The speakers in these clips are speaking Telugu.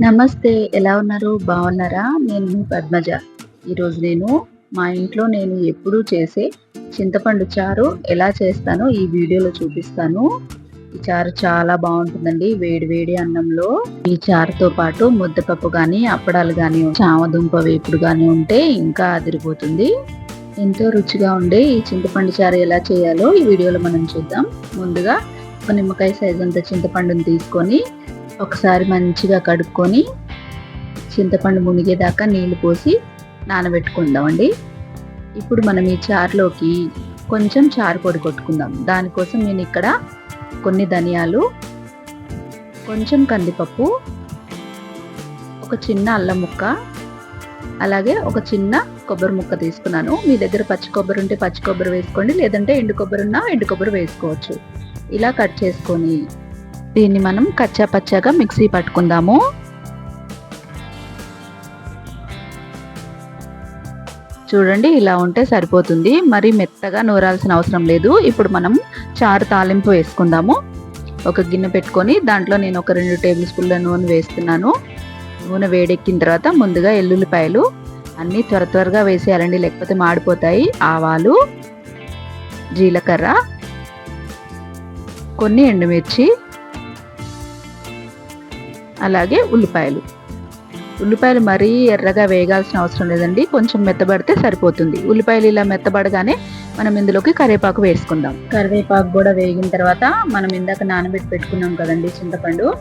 నమస్తే ఎలా ఉన్నారు? బాగున్నారా? నేను మీ పద్మజ. ఈరోజు నేను మా ఇంట్లో నేను ఎప్పుడూ చేసే చింతపండు చారు ఎలా చేస్తానో ఈ వీడియోలో చూపిస్తాను. ఈ చారు చాలా బాగుంటుందండి. వేడి వేడి అన్నంలో ఈ చారుతో పాటు ముద్దపప్పు కానీ అప్పడాలు కానీ చామదుంప వేపుడు కానీ ఉంటే ఇంకా అదిరిపోతుంది. ఎంతో రుచిగా ఉండే ఈ చింతపండు చారు ఎలా చేయాలో ఈ వీడియోలో మనం చూద్దాం. ముందుగా ఒక నిమ్మకాయ సైజ్ అంత చింతపండుని తీసుకొని ఒకసారి మంచిగా కడుక్కొని చింతపండు మునిగేదాకా నీళ్ళు పోసి నానబెట్టుకుందామండి. ఇప్పుడు మనం ఈ చారులోకి కొంచెం చారు పొడి కొట్టుకుందాం. దానికోసం నేను ఇక్కడ కొన్ని ధనియాలు కొంచెం కందిపప్పు ఒక చిన్న అల్లం ముక్క అలాగే ఒక చిన్న కొబ్బరి ముక్క తీసుకున్నాను. మీ దగ్గర పచ్చి కొబ్బరి ఉంటే పచ్చి కొబ్బరి వేసుకోండి లేదంటే ఎండు కొబ్బరి ఉన్నా ఎండు కొబ్బరి వేసుకోవచ్చు. ఇలా కట్ చేసుకొని దీన్ని మనం కచ్చా పచ్చాగా మిక్సీ పట్టుకుందాము. చూడండి ఇలా ఉంటే సరిపోతుంది. మరి మెత్తగా నూరాల్సిన అవసరం లేదు. ఇప్పుడు మనం చారు తాలింపు వేసుకుందాము. ఒక గిన్నె పెట్టుకొని దాంట్లో నేను ఒక రెండు టేబుల్ స్పూన్ల నూనె వేస్తున్నాను. నూనె వేడెక్కిన తర్వాత ముందుగా ఎల్లుల్లిపాయలు అన్నీ త్వర త్వరగా వేసేయాలండి లేకపోతే మాడిపోతాయి. ఆవాలు జీలకర్ర కొన్ని ఎండుమిర్చి అలాగే ఉల్లిపాయలు. ఉల్లిపాయలు మరీ ఎర్రగా వేగాల్సిన అవసరం లేదండి. కొంచెం మెత్తబడితే సరిపోతుంది. ఉల్లిపాయలు ఇలా మెత్తబడగానే మనం ఇందులోకి కరివేపాకు వేసుకుందాం. కరివేపాకు కూడా వేగిన తర్వాత మనం ఇందాక నానబెట్టి పెట్టుకున్నాం కదండి చింతపండు.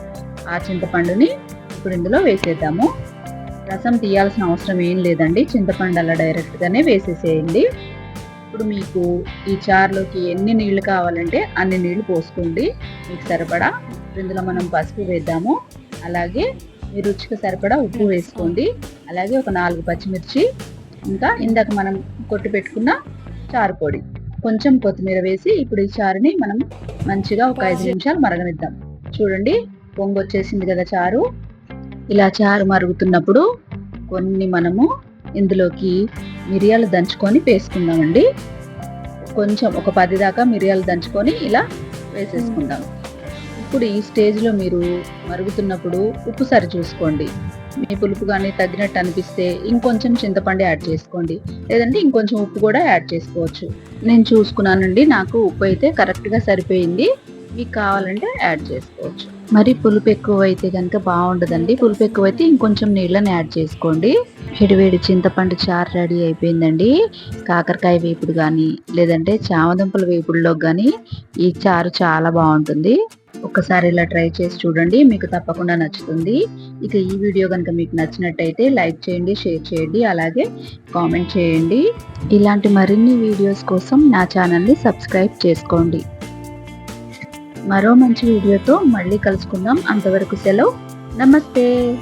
ఆ చింతపండుని ఇప్పుడు ఇందులో వేసేద్దాము. రసం తీయాల్సిన అవసరం ఏం లేదండి. చింతపండు అలా డైరెక్ట్గానే వేసేసేయండి. ఇప్పుడు మీకు ఈ చారులోకి ఎన్ని నీళ్ళు కావాలంటే అన్ని నీళ్ళు పోసుకోండి. మీకు సరిపడా. ఇందులో మనం పసుపు వేద్దాము. అలాగే మీ రుచికి సరిపడా ఉప్పు వేసుకోండి. అలాగే ఒక నాలుగు పచ్చిమిర్చి ఇంకా ఇందాక మనం కొట్టు పెట్టుకున్న చారు పొడి. కొంచెం కొత్తిమీర వేసి ఇప్పుడు ఈ చారుని మనం మంచిగా ఒక ఐదు నిమిషాలు మరగనిద్దాం. చూడండి పొంగు వచ్చేసింది కదా చారు. ఇలా చారు మరుగుతున్నప్పుడు కొన్ని మనము ఇందులోకి మిరియాలు దంచుకొని వేసుకుందామండి. కొంచెం ఒక పది దాకా మిరియాలు దంచుకొని ఇలా వేసేసుకుందాం. ఇప్పుడు ఈ స్టేజ్లో మీరు మరుగుతున్నప్పుడు ఉప్పు సరి చూసుకోండి. మీ పులుపు కానీ తగ్గినట్టు అనిపిస్తే ఇంకొంచెం చింతపండు యాడ్ చేసుకోండి. లేదంటే ఇంకొంచెం ఉప్పు కూడా యాడ్ చేసుకోవచ్చు. నేను చూసుకున్నానండి నాకు ఉప్పు అయితే కరెక్ట్గా సరిపోయింది. మీకు కావాలంటే యాడ్ చేసుకోవచ్చు. మరి పులుపు ఎక్కువ అయితే కనుక బాగుండదండి. పులుపు ఎక్కువ అయితే ఇంకొంచెం నీళ్ళని యాడ్ చేసుకోండి. వేడివేడి చింతపండు చారు రెడీ అయిపోయిందండి. కాకరకాయ వేపుడు కానీ లేదంటే చామదుంపల వేపుడులో కానీ ఈ చారు చాలా బాగుంటుంది. ఒక్కసారి ఇలా ట్రై చేసి చూడండి మీకు తప్పకుండా నచ్చుతుంది. ఇక ఈ వీడియో కనుక మీకు నచ్చినట్టయితే లైక్ చేయండి షేర్ చేయండి అలాగే కామెంట్ చేయండి. ఇలాంటి మరిన్ని వీడియోస్ కోసం నా ఛానల్ని సబ్స్క్రైబ్ చేసుకోండి. మరో మంచి వీడియోతో మళ్ళీ కలుసుకుందాం. అంతవరకు సెలవు. నమస్తే.